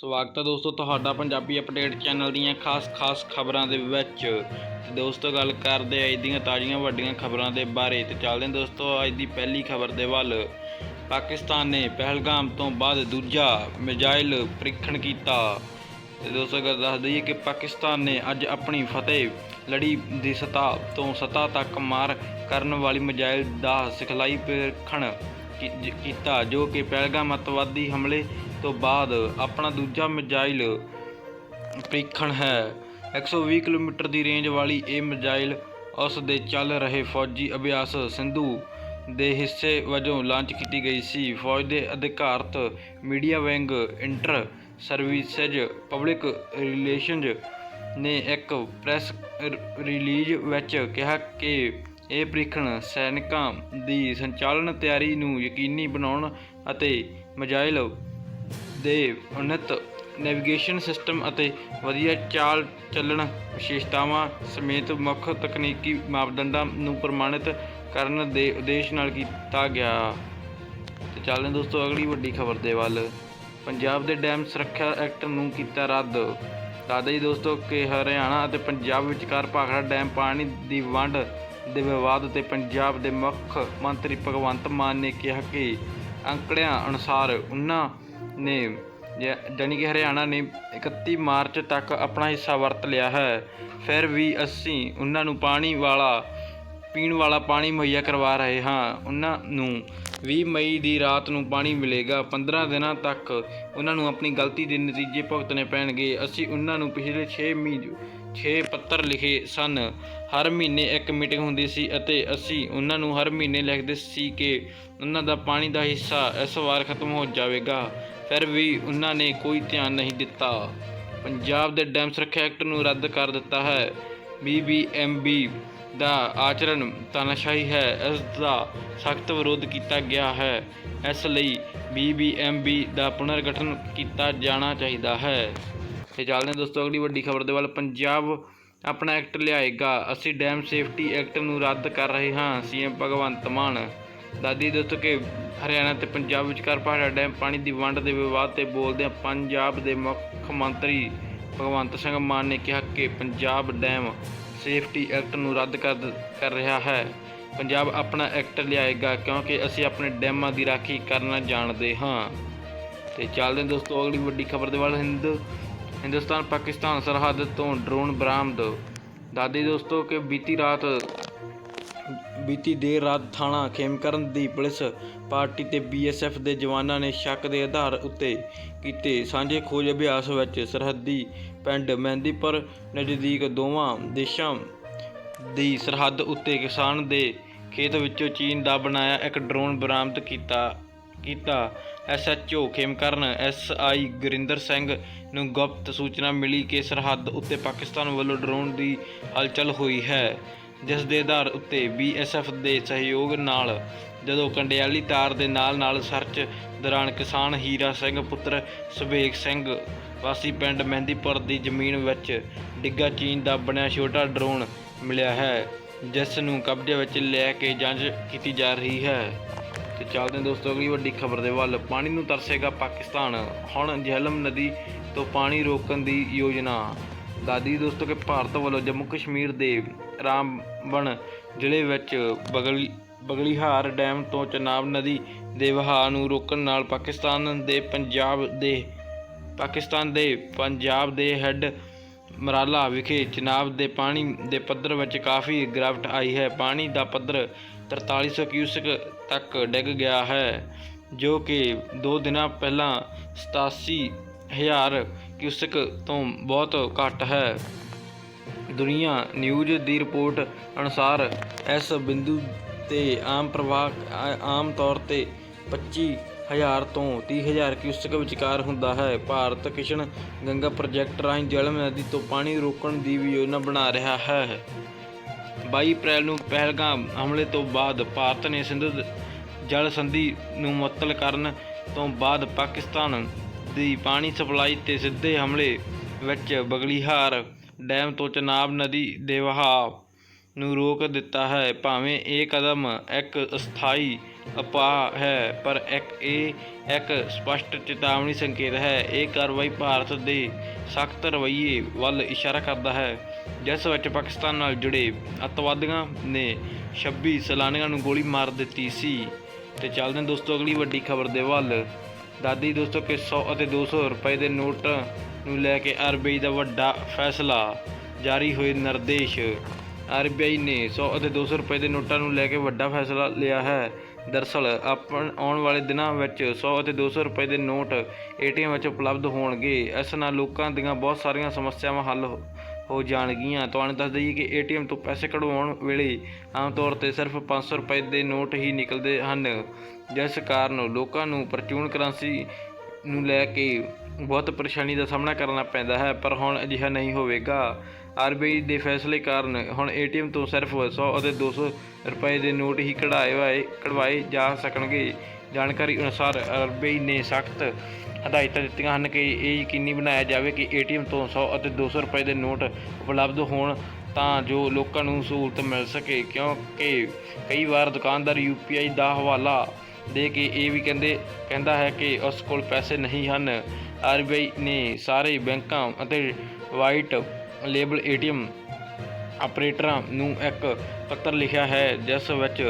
ਸਵਾਗਤ ਹੈ ਦੋਸਤੋ ਤੁਹਾਡਾ ਪੰਜਾਬੀ ਅਪਡੇਟ ਚੈਨਲ ਦੀਆਂ ਖਾਸ-ਖਾਸ ਖਬਰਾਂ ਦੇ ਵਿੱਚ। ਦੋਸਤੋ ਗੱਲ ਕਰਦੇ ਅੱਜ ਦੀਆਂ ਤਾਜ਼ੀਆਂ ਵੱਡੀਆਂ ਖਬਰਾਂ ਦੇ ਬਾਰੇ। ਤੇ ਚੱਲਦੇ ਹਾਂ ਦੋਸਤੋ ਅੱਜ ਦੀ ਪਹਿਲੀ ਖਬਰ ਦੇ ਵੱਲ। ਪਾਕਿਸਤਾਨ ਨੇ ਪਹਿਲਗਾਮ ਤੋਂ ਬਾਅਦ ਦੂਜਾ ਮਿਜ਼ਾਈਲ ਪ੍ਰੀਖਣ ਕੀਤਾ। ਤੇ ਦੋਸਤੋ ਗੱਲ ਦੱਸ ਦਈਏ ਕਿ ਪਾਕਿਸਤਾਨ ਨੇ ਅੱਜ ਆਪਣੀ ਫਤਿਹ ਲੜੀ ਦੀ ਸਤ੍ਹਾ ਤੋਂ ਸਤ੍ਹਾ ਤੱਕ ਮਾਰ ਕਰਨ ਵਾਲੀ ਮਿਜ਼ਾਈਲ ਦਾ ਸਿਖਲਾਈ ਪ੍ਰੀਖਣ ਕੀਤਾ, ਜੋ ਕਿ ਪਹਿਲਗਾਮ ਅੱਤਵਾਦੀ ਹਮਲੇ ਤੋਂ ਬਾਅਦ ਆਪਣਾ ਦੂਜਾ ਮਿਜ਼ਾਈਲ ਪ੍ਰੀਖਣ ਹੈ। 120 ਕਿਲੋਮੀਟਰ ਦੀ ਰੇਂਜ ਵਾਲੀ ਇਹ ਮਿਜ਼ਾਈਲ ਉਸ ਦੇ ਚੱਲ ਰਹੇ ਫੌਜੀ ਅਭਿਆਸ ਸਿੰਧੂ ਦੇ ਹਿੱਸੇ ਵਜੋਂ ਲਾਂਚ ਕੀਤੀ ਗਈ ਸੀ। ਫੌਜ ਦੇ ਅਧਿਕਾਰਤ media wing inter services public relations ਨੇ ਇੱਕ ਪ੍ਰੈਸ ਰਿਲੀਜ਼ ਵਿੱਚ ਕਿਹਾ ਕਿ ਇਹ ਪ੍ਰੀਖਣ ਸੈਨਿਕਾਂ ਦੀ ਸੰਚਾਲਨ ਤਿਆਰੀ ਨੂੰ ਯਕੀਨੀ ਬਣਾਉਣ ਅਤੇ ਮਿਜ਼ਾਈਲ ਦੇ ਉੱਨਤ ਨੈਵੀਗੇਸ਼ਨ ਸਿਸਟਮ ਅਤੇ ਵਧੀਆ ਚਾਲ ਚੱਲਣ ਵਿਸ਼ੇਸ਼ਤਾਵਾਂ ਸਮੇਤ ਮੁੱਖ ਤਕਨੀਕੀ ਮਾਪਦੰਡਾਂ ਨੂੰ ਪ੍ਰਮਾਣਿਤ ਕਰਨ ਦੇ ਉਦੇਸ਼ ਨਾਲ ਕੀਤਾ ਗਿਆ। ਤੇ ਚੱਲਦੇ ਹਾਂ ਦੋਸਤੋ, ਅਗਲੀ ਵੱਡੀ ਖਬਰ ਦੇ ਵੱਲ। ਪੰਜਾਬ ਦੇ ਡੈਮ ਸੁਰੱਖਿਆ ਐਕਟ ਨੂੰ ਕੀਤਾ ਰੱਦ। ਦੱਸਦੇ ਜੀ ਦੋਸਤੋ ਕਿ ਹਰਿਆਣਾ ਅਤੇ ਪੰਜਾਬ ਵਿਚਕਾਰ ਭਾਖੜਾ ਡੈਮ ਪਾਣੀ ਦੀ ਵੰਡ ਦੇ ਵਿਵਾਦ ਤੇ ਪੰਜਾਬ ਦੇ ਮੁੱਖ ਮੰਤਰੀ ਭਗਵੰਤ ਮਾਨ ਨੇ ਕਿਹਾ ਕਿ ਅੰਕੜਿਆਂ ਅਨੁਸਾਰ ਉਹਨਾਂ ਨੇ ਜ- ਜਾਣੀ ਕਿ ਹਰਿਆਣਾ ਨੇ 31 ਮਾਰਚ ਤੱਕ ਆਪਣਾ ਹਿੱਸਾ ਵਰਤ ਲਿਆ ਹੈ। ਫਿਰ ਵੀ ਅਸੀਂ ਉਹਨਾਂ ਨੂੰ ਪਾਣੀ ਵਾਲਾ, ਪੀਣ ਵਾਲਾ ਪਾਣੀ ਮੁਹੱਈਆ ਕਰਵਾ ਰਹੇ ਹਾਂ। ਉਹਨਾਂ ਨੂੰ 20 ਮਈ ਦੀ ਰਾਤ ਨੂੰ ਪਾਣੀ ਮਿਲੇਗਾ। 15 ਦਿਨਾਂ ਤੱਕ ਉਹਨਾਂ ਨੂੰ ਆਪਣੀ ਗਲਤੀ ਦੇ ਨਤੀਜੇ ਭੁਗਤਣੇ ਪੈਣਗੇ। ਅਸੀਂ ਉਹਨਾਂ ਨੂੰ ਪਿਛਲੇ 6 ਮਹੀਨੇ 6 ਪੱਤਰ ਲਿਖੇ ਸਨ। ਹਰ ਮਹੀਨੇ ਇੱਕ ਮੀਟਿੰਗ ਹੁੰਦੀ ਸੀ ਅਤੇ ਅਸੀਂ ਉਹਨਾਂ ਨੂੰ ਹਰ ਮਹੀਨੇ ਲਿਖਦੇ ਸੀ ਕਿ ਉਹਨਾਂ ਦਾ ਪਾਣੀ ਦਾ ਹਿੱਸਾ ਇਸ ਵਾਰ ਖਤਮ ਹੋ ਜਾਵੇਗਾ। ਫਿਰ ਵੀ ਉਹਨਾਂ ਨੇ ਕੋਈ ਧਿਆਨ ਨਹੀਂ ਦਿੱਤਾ। ਪੰਜਾਬ ਦੇ ਡੈਮ ਸੁਰੱਖਿਆ ਐਕਟ ਨੂੰ ਰੱਦ ਕਰ ਦਿੱਤਾ ਹੈ। ਬੀਬੀਐਮਬੀ ਦਾ ਆਚਰਣ ਤਾਨਾਸ਼ਾਹੀ ਹੈ। ਇਸ ਦਾ ਸਖਤ ਵਿਰੋਧ ਕੀਤਾ ਗਿਆ ਹੈ। ਇਸ ਲਈ ਬੀਬੀਐਮਬੀ ਦਾ ਪੁਨਰਗਠਨ ਕੀਤਾ ਜਾਣਾ ਚਾਹੀਦਾ ਹੈ। ਤੇ ਚੱਲਦੇ ਦੋਸਤੋ, ਅਗਲੀ ਵੱਡੀ ਖਬਰ ਦੇ ਵੱਲ ਪੰਜਾਬ ਆਪਣਾ ਐਕਟ ਲਿਆਏਗਾ। ਅਸੀਂ ਡੈਮ ਸੇਫਟੀ ਐਕਟ ਨੂੰ ਰੱਦ ਕਰ ਰਹੇ ਹਾਂ, ਸੀਐਮ ਭਗਵੰਤ ਮਾਨ। ਦਾਦੀ ਦੋਸਤੋ ਕਿ ਹਰਿਆਣਾ ਤੇ ਪੰਜਾਬ ਵਿਚਕਾਰ ਪਹਾੜਾ, ਡੈਮ ਪਾਣੀ ਦੀ ਵੰਡ ਦੇ ਵਿਵਾਦ ਤੇ ਬੋਲਦਿਆਂ ਪੰਜਾਬ ਦੇ ਮੁੱਖ ਮੰਤਰੀ ਭਗਵੰਤ ਸਿੰਘ ਮਾਨ ਨੇ ਕਿਹਾ ਕਿ ਪੰਜਾਬ ਡੈਮ ਸੇਫਟੀ ਐਕਟ ਨੂੰ ਰੱਦ ਕਰ ਕਰ ਰਿਹਾ ਹੈ। ਪੰਜਾਬ ਆਪਣਾ ਐਕਟ ਲਿਆਏਗਾ ਕਿਉਂਕਿ ਅਸੀਂ ਆਪਣੇ ਡੈਮਾਂ ਦੀ ਰਾਖੀ ਕਰਨਾ ਜਾਣਦੇ ਹਾਂ। ਤੇ ਚੱਲਦੇ ਹਾਂ ਦੋਸਤੋ, ਅਗਲੀ ਵੱਡੀ ਖਬਰ ਦੇ ਵੱਲ, ਹਿੰਦ ਹਿੰਦੁਸਤਾਨ, ਪਾਕਿਸਤਾਨ, ਸਰਹੱਦ ਤੋਂ ਡਰੋਨ ਬਰਾਮਦ। ਦਾਦੀ ਦੋਸਤੋ, ਕਿ ਬੀਤੀ ਰਾਤ, ਬੀਤੀ ਦੇਰ ਰਾਤ ਥਾਣਾ ਖੇਮਕਰਨ ਦੀ ਪੁਲਿਸ ਪਾਰਟੀ ਤੇ ਬੀਐਸਐਫ ਦੇ ਜਵਾਨਾਂ ਨੇ ਸ਼ੱਕ ਦੇ ਆਧਾਰ ਉੱਤੇ ਕੀਤੇ। ਸਾਂਝੇ ਖੋਜ ਅਭਿਆਸ ਵਿੱਚ ਸਰਹੱਦੀ ਪਿੰਡ ਮਹਿੰਦੀਪੁਰ ਨਜ਼ਦੀਕ ਦੋਵਾਂ ਦੇਸ਼ਾਂ ਦੀ ਸਰਹੱਦ ਉੱਤੇ ਕਿਸਾਨ ਦੇ ਖੇਤ ਵਿੱਚੋਂ ਚੀਨ ਦਾ ਬਣਾਇਆ ਇੱਕ ਡਰੋਨ ਬਰਾਮਦ ਕੀਤਾ। ਕੀਤਾ। ਐਸਐਚਓ ਖੇਮਕਰਨ ਐਸਆਈ ਗੁਰਿੰਦਰ ਸਿੰਘ ਨੂੰ ਗੁਪਤ ਸੂਚਨਾ ਮਿਲੀ ਕਿ ਸਰਹੱਦ ਉੱਤੇ ਪਾਕਿਸਤਾਨ ਵੱਲੋਂ ਡਰੋਨ ਦੀ ਹਲਚਲ ਹੋਈ ਹੈ। ਜਿਸ ਦੇ ਆਧਾਰ ਉੱਤੇ ਬੀਐਸਐਫ ਦੇ ਸਹਿਯੋਗ ਨਾਲ ਜਦੋਂ ਕੰਡਿਆਲੀ ਤਾਰ ਦੇ ਨਾਲ-ਨਾਲ ਸਰਚ ਦੌਰਾਨ ਕਿਸਾਨ ਹੀਰਾ ਸਿੰਘ, ਪੁੱਤਰ ਸੁਬੇਗ ਸਿੰਘ, ਵਾਸੀ ਪਿੰਡ ਮਹਿੰਦੀਪੁਰ ਦੀ ਜ਼ਮੀਨ ਵਿੱਚ ਡਿੱਗਾ ਚੀਨ ਦਾ ਬਣਿਆ ਛੋਟਾ ਡਰੋਨ ਮਿਲਿਆ ਹੈ, ਜਿਸ ਨੂੰ ਕਬਜ਼ੇ ਵਿੱਚ ਲੈ ਕੇ ਜਾਂਚ ਕੀਤੀ ਜਾ ਰਹੀ ਹੈ। ਤੇ ਚੱਲਦੇ ਹਾਂ ਦੋਸਤੋ, ਅਗਲੀ ਵੱਡੀ ਖਬਰ ਦੇ ਵੱਲ। ਪਾਣੀ ਨੂੰ ਤਰਸੇਗਾ ਪਾਕਿਸਤਾਨ। ਹੁਣ ਜਹਿਲਮ ਨਦੀ ਤੋਂ ਪਾਣੀ ਰੋਕਣ ਦੀ ਯੋਜਨਾ। ਦਾਦੀ ਦੋਸਤੋ ਕਿ ਭਾਰਤ ਵੱਲੋਂ ਜੰਮੂ ਕਸ਼ਮੀਰ ਦੇ ਰਾਮਬਨ ਜ਼ਿਲ੍ਹੇ ਵਿੱਚ ਬਗਲੀ, ਬਗਲੀਹਾਰ ਡੈਮ ਤੋਂ ਚਨਾਬ ਨਦੀ ਦੇ ਵਹਾਅ ਨੂੰ ਰੋਕਣ ਨਾਲ ਪਾਕਿਸਤਾਨ ਦੇ ਪੰਜਾਬ ਦੇ, ਪਾਕਿਸਤਾਨ ਦੇ ਪੰਜਾਬ ਦੇ ਹੈੱਡ ਮਰਾਲਾ ਵਿਖੇ ਚਨਾਬ ਦੇ ਪਾਣੀ ਦੇ ਪੱਧਰ ਵਿੱਚ ਕਾਫੀ ਗਿਰਾਵਟ ਆਈ ਹੈ। ਪਾਣੀ ਦਾ ਪੱਧਰ 4300 ਕਿਊਸਕ ਤੱਕ ਡਿੱਗ ਗਿਆ ਹੈ, ਜੋ ਕਿ 2 ਦਿਨਾਂ ਪਹਿਲਾਂ 87000 ਕਿਊਸਕ ਤੋਂ ਬਹੁਤ ਘੱਟ ਹੈ। ਦੁਨੀਆ ਨਿਊਜ਼ ਦੀ ਰਿਪੋਰਟ ਅਨੁਸਾਰ ਇਸ ਬਿੰਦੂ ਤੇ ਆਮ ਪ੍ਰਵਾਹ, ਆਮ ਤੌਰ ਤੇ 25000 ਤੋਂ 30000 ਕਿਊਸਕ ਵਿਚਕਾਰ ਹੁੰਦਾ ਹੈ। ਭਾਰਤ ਕਿਸ਼ਨ ਗੰਗਾ ਪ੍ਰੋਜੈਕਟ ਰਾਹੀਂ ਜਲ ਨਦੀ ਤੋਂ ਪਾਣੀ ਰੋਕਣ ਦੀ ਵੀ ਯੋਜਨਾ ਬਣਾ ਰਿਹਾ ਹੈ। 22 ਅਪ੍ਰੈਲ ਨੂੰ ਪਹਿਲਗਾਮ ਹਮਲੇ ਤੋਂ ਬਾਅਦ ਭਾਰਤ ਨੇ ਸਿੰਧੂ ਜਲ ਸੰਧੀ ਨੂੰ ਮੁਅੱਤਲ ਕਰਨ ਤੋਂ ਬਾਅਦ ਪਾਕਿਸਤਾਨ ਦੀ ਪਾਣੀ ਸਪਲਾਈ ਤੇ ਸਿੱਧੇ ਹਮਲੇ ਵਿੱਚ ਬਗਲੀਹਾਰ ਡੈਮ ਤੋਂ ਚਨਾਬ ਨਦੀ ਦੇ ਵਹਾਅ। ਨੂੰ ਰੋਕ ਦਿੱਤਾ ਹੈ। ਭਾਵੇਂ ਇਹ ਕਦਮ ਇੱਕ ਅਸਥਾਈ ਉਪਾਅ ਹੈ, ਪਰ ਇੱਕ ਇਹ ਇੱਕ ਸਪਸ਼ਟ ਚੇਤਾਵਨੀ ਸੰਕੇਤ ਹੈ। ਇਹ ਕਾਰਵਾਈ ਭਾਰਤ ਦੇ ਸਖਤ ਰਵੱਈਏ ਵੱਲ ਇਸ਼ਾਰਾ ਕਰਦਾ ਹੈ, ਜਿਸ ਵਿੱਚ ਪਾਕਿਸਤਾਨ ਨਾਲ ਜੁੜੇ ਅੱਤਵਾਦੀਆਂ ਨੇ 26 ਸੈਲਾਨੀਆਂ ਨੂੰ ਗੋਲੀ ਮਾਰ ਦਿੱਤੀ ਸੀ। ਤੇ ਚੱਲਦੇ ਹਾਂ ਦੋਸਤੋ, ਅਗਲੀ ਵੱਡੀ ਖਬਰ ਦੇ ਵੱਲ। ਦਾਦੀ, ਦੋਸਤੋ, ਕਿ 100 ਅਤੇ 200 ਰੁਪਏ ਦੇ ਨੋਟ ਨੂੰ ਲੈ ਕੇ ਆਰਬੀਆਈ ਦਾ ਵੱਡਾ ਫੈਸਲਾ ਜਾਰੀ ਹੋਏ ਨਿਰਦੇਸ਼। ਆਰਬੀਆਈ ਨੇ 100 ਅਤੇ 200 ਰੁਪਏ ਦੇ ਨੋਟਾਂ ਨੂੰ ਲੈ ਕੇ ਵੱਡਾ ਫੈਸਲਾ ਲਿਆ ਹੈ। ਦਰਅਸਲ ਆਪਣ, ਆਉਣ ਵਾਲੇ ਦਿਨਾਂ ਵਿੱਚ 100 ਅਤੇ 200 ਰੁਪਏ ਦੇ ਨੋਟ ਏਟੀਐਮ ਵਿੱਚ ਉਪਲਬਧ ਹੋਣਗੇ। ਇਸ ਨਾਲ ਲੋਕਾਂ ਦੀਆਂ ਬਹੁਤ ਸਾਰੀਆਂ ਸਮੱਸਿਆਵਾਂ ਹੱਲ ਹੋ- ਹੋ ਜਾਣਗੀਆਂ। ਤੁਹਾਨੂੰ ਦੱਸ ਦਈਏ ਕਿ ਏਟੀਐਮ ਤੋਂ ਪੈਸੇ ਕਢਵਾਉਣ ਵੇਲੇ ਆਮ ਤੌਰ ਤੇ ਸਿਰਫ 500 ਰੁਪਏ ਦੇ ਨੋਟ ਹੀ ਨਿਕਲਦੇ ਹਨ। ਜਿਸ ਕਾਰਨ ਲੋਕਾਂ ਨੂੰ ਪਰਚੂਨ ਕਰੰਸੀ ਨੂੰ ਲੈ ਕੇ ਬਹੁਤ ਪਰੇਸ਼ਾਨੀ ਦਾ ਸਾਹਮਣਾ ਕਰਨਾ ਪੈਂਦਾ ਹੈ, ਪਰ ਹੁਣ ਅਜਿਹਾ ਨਹੀਂ ਹੋਵੇਗਾ। ਆਰਬੀਆਈ ਦੇ ਫੈਸਲੇ ਕਾਰਨ ਹੁਣ ਏਟੀਐਮ ਤੋਂ ਸਿਰਫ 100 ਅਤੇ 200 ਰੁਪਏ ਦੇ ਨੋਟ ਹੀ ਕਢਾਏ ਵਾਏ, ਕਢਵਾਏ ਜਾ ਸਕਣਗੇ। ਜਾਣਕਾਰੀ ਅਨੁਸਾਰ ਆਰਬੀਆਈ ਨੇ ਸਖਤ ਹਦਾਇਤਾਂ ਦਿੱਤੀਆਂ ਹਨ ਕਿ ਇਹ ਯਕੀਨੀ ਬਣਾਇਆ ਜਾਵੇ ਕਿ ਏਟੀਐਮ ਤੋਂ 100 ਅਤੇ 200 ਰੁਪਏ ਦੇ ਨੋਟ ਉਪਲਬਧ ਹੋਣ ਤਾਂ ਜੋ ਲੋਕਾਂ ਨੂੰ ਸਹੂਲਤ ਮਿਲ ਸਕੇ, ਕਿਉਂਕਿ ਕਈ ਵਾਰ ਦੁਕਾਨਦਾਰ ਯੂਪੀਆਈ ਦਾ ਹਵਾਲਾ ਦੇ ਕੇ ਇਹ ਵੀ ਕਹਿੰਦੇ, ਕਹਿੰਦਾ ਹੈ ਕਿ ਉਸ ਕੋਲ ਪੈਸੇ ਨਹੀਂ ਹਨ। ਆਰਬੀਆਈ ਨੇ ਸਾਰੇ ਬੈਂਕਾਂ ਅਤੇ ਵਾਈਟ ਲੇਬਲ ਏਟੀਐਮ ਆਪਰੇਟਰਾਂ ਨੂੰ ਇੱਕ ਪੱਤਰ ਲਿਖਿਆ ਹੈ, ਜਿਸ ਵਿੱਚ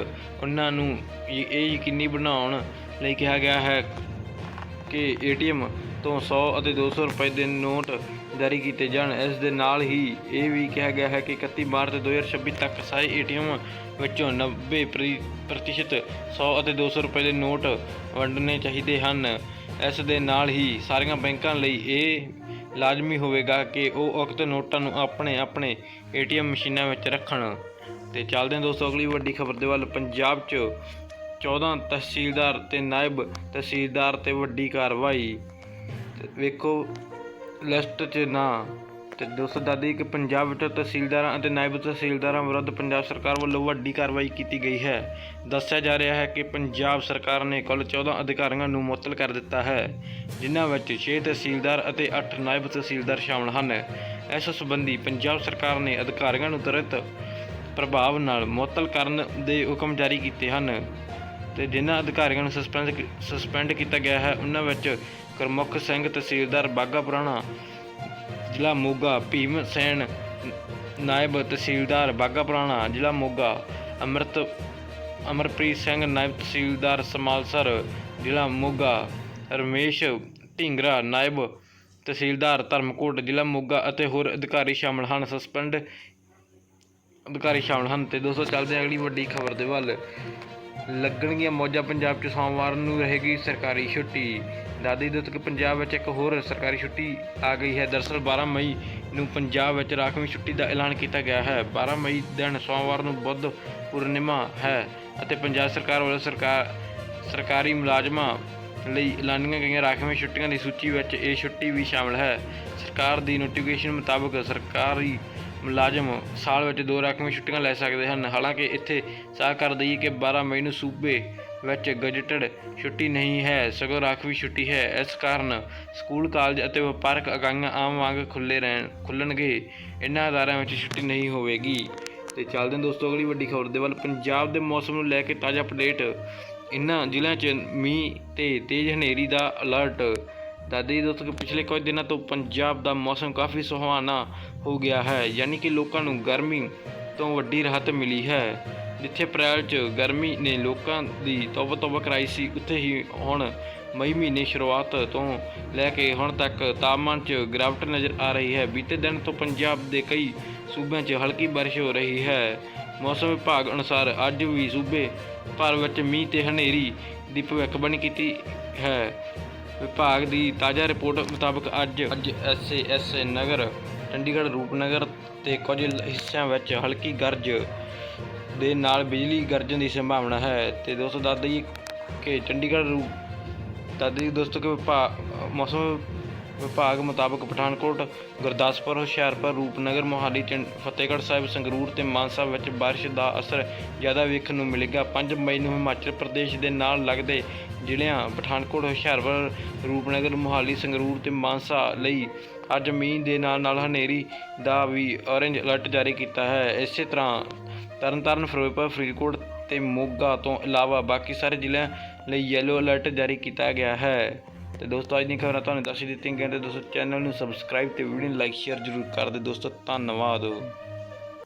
ਉਹਨਾਂ ਨੂੰ ਇਹ ਯਕੀਨੀ ਬਣਾਉਣ ਲਈ ਕਿਹਾ ਗਿਆ ਹੈ ਕਿ ਏਟੀਐਮ ਤੋਂ 100 ਅਤੇ 200 ਰੁਪਏ ਦੇ ਨੋਟ ਜਾਰੀ ਕੀਤੇ ਜਾਣ। ਇਸ ਦੇ ਨਾਲ ਹੀ ਇਹ ਵੀ ਕਿਹਾ ਗਿਆ ਹੈ ਕਿ 31 ਮਾਰਚ 2026 ਤੱਕ ਸਾਰੇ ਏਟੀਐਮ ਵਿੱਚੋਂ 90% ਪ੍ਰਤੀਸ਼ਤ 100 ਅਤੇ 200 ਰੁਪਏ ਦੇ ਨੋਟ ਵੰਡਣੇ ਚਾਹੀਦੇ ਹਨ। ਇਸ ਦੇ ਨਾਲ ਹੀ ਸਾਰੀਆਂ ਬੈਂਕਾਂ ਲਈ ਇਹ ਲਾਜ਼ਮੀ ਹੋਵੇਗਾ ਕਿ ਉਹ ਉਕਤ ਨੋਟਾਂ ਨੂੰ ਆਪਣੇ ਆਪਣੇ ਏਟੀਐਮ ਮਸ਼ੀਨਾਂ ਵਿੱਚ ਰੱਖਣ। ਤੇ ਚੱਲਦੇ ਹਾਂ ਦੋਸਤੋ, ਅਗਲੀ ਵੱਡੀ ਖਬਰ ਦੇ ਵੱਲ। ਪੰਜਾਬ 'ਚ 14 ਤਹਿਸੀਲਦਾਰ ਤੇ ਨਾਇਬ ਤਹਿਸੀਲਦਾਰ ਤੇ ਵੱਡੀ ਕਾਰਵਾਈ। ਵੇਖੋ, ਲਿਸਟ 'ਚ ਨਾ ਤੇ ਦੋਸਤੋ ਦਾਦੀ ਕਿ ਪੰਜਾਬ ਵਿੱਚ ਤਹਿਸੀਲਦਾਰਾਂ ਅਤੇ ਨਾਇਬ ਤਹਿਸੀਲਦਾਰਾਂ ਵਿਰੁੱਧ ਪੰਜਾਬ ਸਰਕਾਰ ਵੱਲੋਂ ਵੱਡੀ ਕਾਰਵਾਈ ਕੀਤੀ ਗਈ ਹੈ। ਦੱਸਿਆ ਜਾ ਰਿਹਾ ਹੈ ਕਿ ਪੰਜਾਬ ਸਰਕਾਰ ਨੇ ਕੁੱਲ 14 ਅਧਿਕਾਰੀਆਂ ਨੂੰ ਮੁਅੱਤਲ ਕਰ ਦਿੱਤਾ ਹੈ, ਜਿਨ੍ਹਾਂ ਵਿੱਚ 6 ਤਹਿਸੀਲਦਾਰ ਅਤੇ 8 ਨਾਇਬ ਤਹਿਸੀਲਦਾਰ ਸ਼ਾਮਲ ਹਨ। ਇਸ ਸੰਬੰਧੀ ਪੰਜਾਬ ਸਰਕਾਰ ਨੇ ਅਧਿਕਾਰੀਆਂ ਨੂੰ ਤੁਰੰਤ ਪ੍ਰਭਾਵ ਨਾਲ ਮੁਅੱਤਲ ਕਰਨ ਦੇ ਹੁਕਮ ਜਾਰੀ ਕੀਤੇ ਹਨ ਤੇ ਜਿਨ੍ਹਾਂ ਅਧਿਕਾਰੀਆਂ ਨੂੰ ਸਸਪੈਂਡ ਸਸਪੈਂਡ ਕੀਤਾ ਗਿਆ ਹੈ, ਉਹਨਾਂ ਵਿੱਚ ਗੁਰਮੁਖ ਸਿੰਘ ਤਹਿਸੀਲਦਾਰ ਬਾਗਾ ਪੁਰਾਣਾ ਜ਼ਿਲ੍ਹਾ ਮੋਗਾ ਭੀਮ ਸੈਨ ਨਾਇਬ ਤਹਿਸੀਲਦਾਰ ਬਾਗਾ ਪੁਰਾਣਾ ਜ਼ਿਲ੍ਹਾ ਮੋਗਾ ਅੰਮ੍ਰਿਤ ਅਮਰਪ੍ਰੀਤ ਸਿੰਘ ਨਾਇਬ ਤਹਿਸੀਲਦਾਰ ਸਮਾਲਸਰ ਜ਼ਿਲ੍ਹਾ ਮੋਗਾ ਰਮੇਸ਼ ਢਿੰਗਰਾ ਨਾਇਬ ਤਹਿਸੀਲਦਾਰ ਧਰਮਕੋਟ ਜ਼ਿਲ੍ਹਾ ਮੋਗਾ ਅਤੇ ਹੋਰ ਅਧਿਕਾਰੀ ਸ਼ਾਮਲ ਹਨ ਸਸਪੈਂਡ ਅਧਿਕਾਰੀ ਸ਼ਾਮਲ ਹਨ ਤੇ ਦੋਸਤੋ ਚੱਲਦੇ ਹਾਂ ਅਗਲੀ ਵੱਡੀ ਖਬਰ ਦੇ ਵੱਲ ਲੱਗਣਗੀਆਂ ਮੌਜਾਂ ਪੰਜਾਬ 'ਚ ਸੋਮਵਾਰ ਨੂੰ ਰਹੇਗੀ ਸਰਕਾਰੀ ਛੁੱਟੀ ਦਾਦੀ ਦੱਤ ਕਿ ਪੰਜਾਬ ਵਿੱਚ ਇੱਕ ਹੋਰ ਸਰਕਾਰੀ ਛੁੱਟੀ ਆ ਗਈ ਹੈ। ਦਰਅਸਲ 12 ਮਈ ਨੂੰ ਪੰਜਾਬ ਵਿੱਚ ਰਾਖਵੀਂ ਛੁੱਟੀ ਦਾ ਐਲਾਨ ਕੀਤਾ ਗਿਆ ਹੈ। 12 ਮਈ ਦਿਨ ਸੋਮਵਾਰ ਨੂੰ ਬੁੱਧ ਪੂਰਨਿਮਾ ਹੈ ਅਤੇ ਪੰਜਾਬ ਸਰਕਾਰ ਵੱਲੋਂ ਸਰਕਾਰ ਸਰਕਾਰੀ ਮੁਲਾਜ਼ਮਾਂ ਲਈ ਐਲਾਨੀਆਂ ਗਈਆਂ ਰਾਖਵੀਂ ਛੁੱਟੀਆਂ ਦੀ ਸੂਚੀ ਵਿੱਚ ਇਹ ਛੁੱਟੀ ਵੀ ਸ਼ਾਮਲ ਹੈ। ਸਰਕਾਰ ਦੀ ਨੋਟੀਫਿਕੇਸ਼ਨ ਮੁਤਾਬਕ ਸਰਕਾਰੀ ਮੁਲਾਜ਼ਮ ਸਾਲ ਵਿੱਚ ਦੋ ਰਾਖਵੀਂ ਛੁੱਟੀਆਂ ਲੈ ਸਕਦੇ ਹਨ। ਹਾਲਾਂਕਿ ਇੱਥੇ ਸਾਹ ਕਰ ਦਈਏ ਕਿ 12 ਮਈ ਨੂੰ ਸੂਬੇ ਵਿੱਚ ਗਜਟਡ ਛੁੱਟੀ ਨਹੀਂ ਹੈ, ਸਗੋਂ ਰਾਖਵੀਂ ਛੁੱਟੀ ਹੈ। ਇਸ ਕਾਰਨ ਸਕੂਲ, ਕਾਲਜ ਅਤੇ ਵਪਾਰਕ ਇਕਾਈਆਂ ਆਮ ਵਾਂਗ ਖੁੱਲੇ ਰਹਿਣ ਖੁੱਲਣਗੇ ਇਹਨਾਂ ਅਦਾਰਿਆਂ ਵਿੱਚ ਛੁੱਟੀ ਨਹੀਂ ਹੋਵੇਗੀ। ਤੇ ਚੱਲਦੇ ਹਾਂ ਦੋਸਤੋ, ਅਗਲੀ ਵੱਡੀ ਖਬਰ ਦੇ ਵੱਲ। ਪੰਜਾਬ ਦੇ ਮੌਸਮ ਨੂੰ ਲੈ ਕੇ ਤਾਜ਼ਾ ਅਪਡੇਟ। ਇਨ੍ਹਾਂ ਜ਼ਿਲ੍ਹਿਆਂ 'ਚ ਮੀਂਹ ਤੇ ਤੇਜ਼ ਹਨੇਰੀ ਦਾ ਅਲਰਟ। ਦਾਦੀ ਦੋਸਤੋ ਕਿ ਪਿਛਲੇ ਕੁਝ ਦਿਨਾਂ ਤੋਂ ਪੰਜਾਬ ਦਾ ਮੌਸਮ ਕਾਫੀ ਸੁਹਾਵਣਾ ਹੋ ਗਿਆ ਹੈ, ਯਾਨੀ ਕਿ ਲੋਕਾਂ ਨੂੰ ਗਰਮੀ ਤੋਂ ਵੱਡੀ ਰਾਹਤ ਮਿਲੀ ਹੈ। ਜਿੱਥੇ ਅਪ੍ਰੈਲ 'ਚ ਗਰਮੀ ਨੇ ਲੋਕਾਂ ਦੀ ਤੌਬਾ ਤੌਬਾ ਕਰਾਈ ਸੀ, ਉੱਥੇ ਹੀ ਹੁਣ ਮਈ ਮਹੀਨੇ ਸ਼ੁਰੂਆਤ ਤੋਂ ਲੈ ਕੇ ਹੁਣ ਤੱਕ ਤਾਪਮਾਨ 'ਚ ਗਿਰਾਵਟ ਨਜ਼ਰ ਆ ਰਹੀ ਹੈ। ਬੀਤੇ ਦਿਨ ਤੋਂ ਪੰਜਾਬ ਦੇ ਕਈ ਸੂਬਿਆਂ 'ਚ ਹਲਕੀ ਬਾਰਿਸ਼ ਹੋ ਰਹੀ ਹੈ। ਮੌਸਮ ਵਿਭਾਗ ਅਨੁਸਾਰ ਅੱਜ ਵੀ ਸੂਬੇ ਭਰ ਵਿੱਚ ਮੀਂਹ ਤੇ ਹਨੇਰੀ ਦੀ ਭਵਿੱਖਬਾਣੀ ਕੀਤੀ ਹੈ। ਵਿਭਾਗ ਦੀ ਤਾਜ਼ਾ ਰਿਪੋਰਟ ਮੁਤਾਬਕ ਅੱਜ ਅੱਜ ਐਸ ਨਗਰ, ਚੰਡੀਗੜ੍ਹ ਰੂਪਨਗਰ ਤੇ ਕੁਝ ਹਿੱਸਿਆਂ ਵਿੱਚ ਹਲਕੀ ਗਰਜ ਦੇ ਨਾਲ ਬਿਜਲੀ ਗਰਜਣ ਦੀ ਸੰਭਾਵਨਾ ਹੈ। ਤੇ ਦੋਸਤੋ ਦੱਸ ਦਈਏ ਕਿ ਚੰਡੀਗੜ੍ਹ ਰੂ ਦੱਸ ਦਈਏ ਦੋਸਤੋ, ਕਿ ਮੌਸਮ ਵਿਭਾਗ ਮੁਤਾਬਕ ਪਠਾਨਕੋਟ, ਗੁਰਦਾਸਪੁਰ, ਹੁਸ਼ਿਆਰਪੁਰ, ਰੂਪਨਗਰ, ਮੋਹਾਲੀ, ਚੰਡ- ਫਤਿਹਗੜ੍ਹ ਸਾਹਿਬ, ਸੰਗਰੂਰ ਤੇ ਮਾਨਸਾ ਵਿੱਚ ਬਾਰਿਸ਼ ਦਾ ਅਸਰ ਜ਼ਿਆਦਾ ਵੇਖਣ ਨੂੰ ਮਿਲੇਗਾ। 5 ਮਈ ਨੂੰ ਹਿਮਾਚਲ ਪ੍ਰਦੇਸ਼ ਦੇ ਨਾਲ ਲੱਗਦੇ ਜ਼ਿਲ੍ਹਿਆਂ ਪਠਾਨਕੋਟ, ਹੁਸ਼ਿਆਰਪੁਰ, ਰੂਪਨਗਰ, ਮੋਹਾਲੀ, ਸੰਗਰੂਰ ਤੇ ਮਾਨਸਾ ਲਈ ਅੱਜ ਮੀਂਹ ਦੇ ਨਾਲ ਨਾਲ ਹਨੇਰੀ ਦਾ ਵੀ ਔਰੇਂਜ ਅਲਰਟ ਜਾਰੀ ਕੀਤਾ ਹੈ। ਇਸੇ ਤਰ੍ਹਾਂ ਤਰਨਤਾਰਨ, ਫਿਰੋਜ਼ਪੁਰ, ਫਰੀਦਕੋਟ ਤੇ ਮੋਗਾ ਤੋਂ ਇਲਾਵਾ ਬਾਕੀ ਸਾਰੇ ਜ਼ਿਲ੍ਹਿਆਂ ਲਈ ਯੈਲੋ ਅਲਰਟ ਜਾਰੀ ਕੀਤਾ ਗਿਆ ਹੈ। ਤੇ ਦੋਸਤੋ, ਅੱਜ ਦੀਆਂ ਖਬਰਾਂ ਤੁਹਾਨੂੰ ਦੱਸ ਹੀ ਦਿੱਤੀਆਂ ਗਈਆਂ ਤੇ ਦੋਸਤੋ ਚੈਨਲ ਨੂੰ ਸਬਸਕ੍ਰਾਈਬ ਤੇ ਵੀਡੀਓ ਨੂੰ ਲਾਈਕ ਸ਼ੇਅਰ ਜ਼ਰੂਰ ਕਰ ਦਿਓ। ਦੋਸਤੋ, ਧੰਨਵਾਦ।